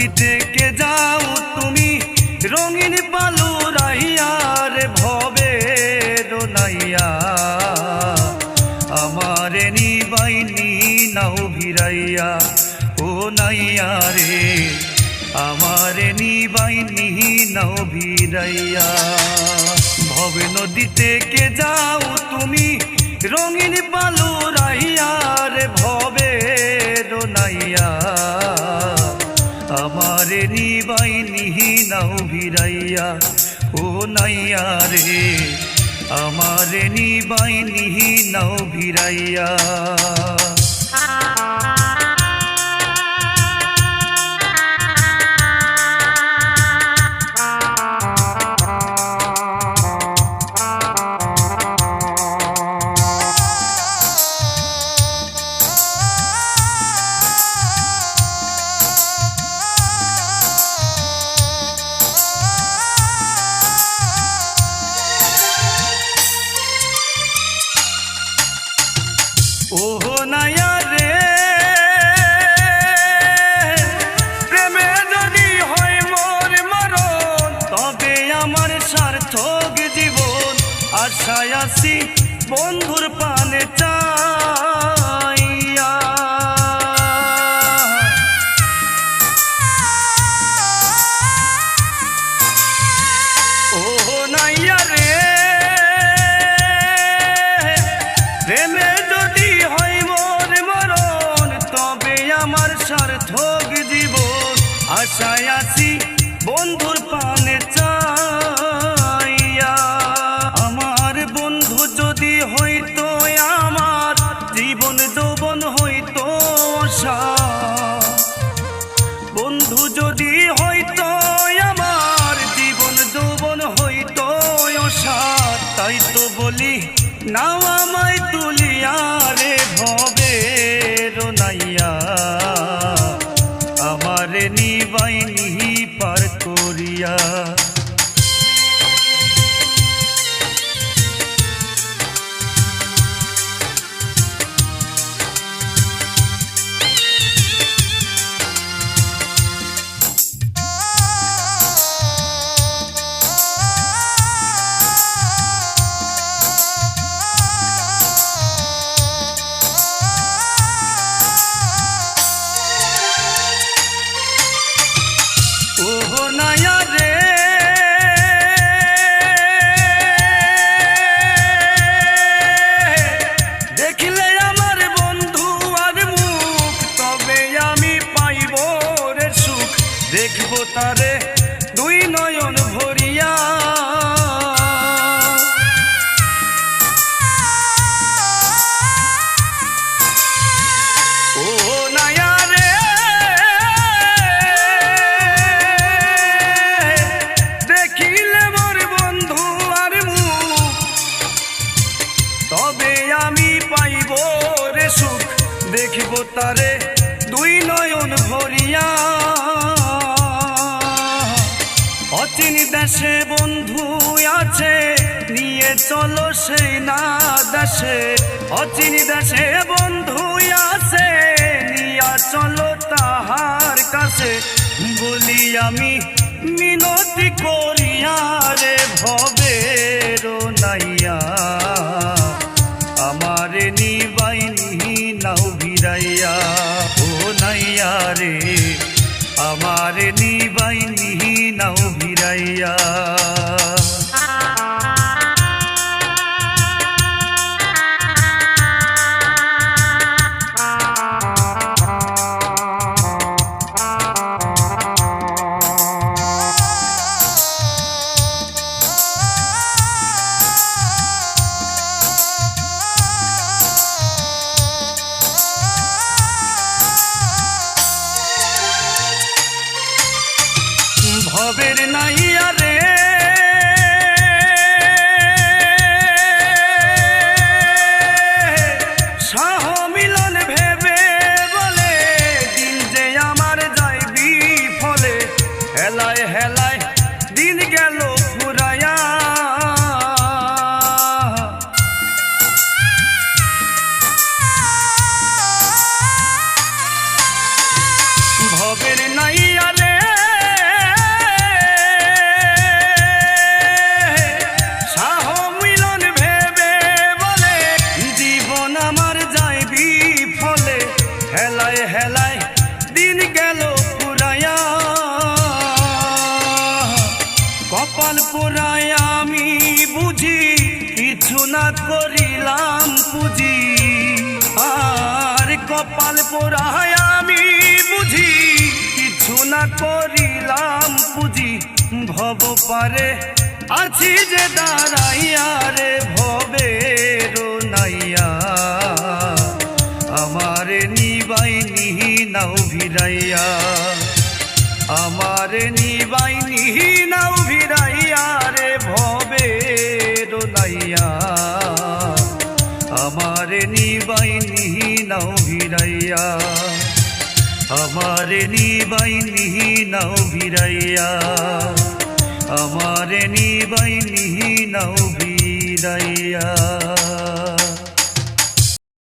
নদীতে কে যাও তুমি? রঙিন পালু রাহিয়ার ভবে রোনাইয়া আমারে নিবাইনি, নাও ভিরাইয়া ও নাইয়া রে, আমারে নিবাইনি, নাও ভিরাইয়া ভবে নদীতে কে যাও তুমি? রঙিন পালু রাহিয়ার ভবে নাও ভিরাইয়া ও নাইয়া রে। আমারে নিবাই নিহি নাও ভিরাইয়া আশায় আসি, বন্ধুর পানে চাইয়া। ও নাইয়া রে, প্রেমে যদি হয় মোর মরণ, তবে আমার সার্থক জীবন আশায় আছি। বলি নাও আমায় তুলিয়া রে ভবে। নায়া রে দেখিলে আমার বন্ধু তবে আমি পাইব দেখব তারে দুই নয়ন পাইব রে সুখ, দেখিব তারে দুই নয়ন ভরিয়া। অচিন দেশে বন্ধু আছে, নিয়ে চলো সেই না দেশে। অচিন দেশে বন্ধু আছে, নিয়া চলো তাহার কাছে। বলি আমি মিনতি করিয়া রে ভবে নাইয়া। নাইয়া রে আমারে নিবাই নিহি নাও হেলায় হেলায় দিন গেল ফুরায়া মিলন ভেবে বলে জীবন যাইবি হেলায় হেলায় কিছু করিলাম পুঁজি। আর কপাল পোড়ায় আমি বুঝি, কিছু না করিলাম পুঁজি। ভব পারে, আছি যে দাঁড়াইয়া রে ভবে নাইয়া। আমার নিবাই নিহি নাও ভিড়াইয়া। আমার নিবাই নিহি নাও ভিড়াইয়া রে ভবে নাইয়া। আমার নিবাই নিহি নাও ভিড়াইয়া। আমার নিবাই নিহি নাও ভিড়াইয়া। আমার নিবাই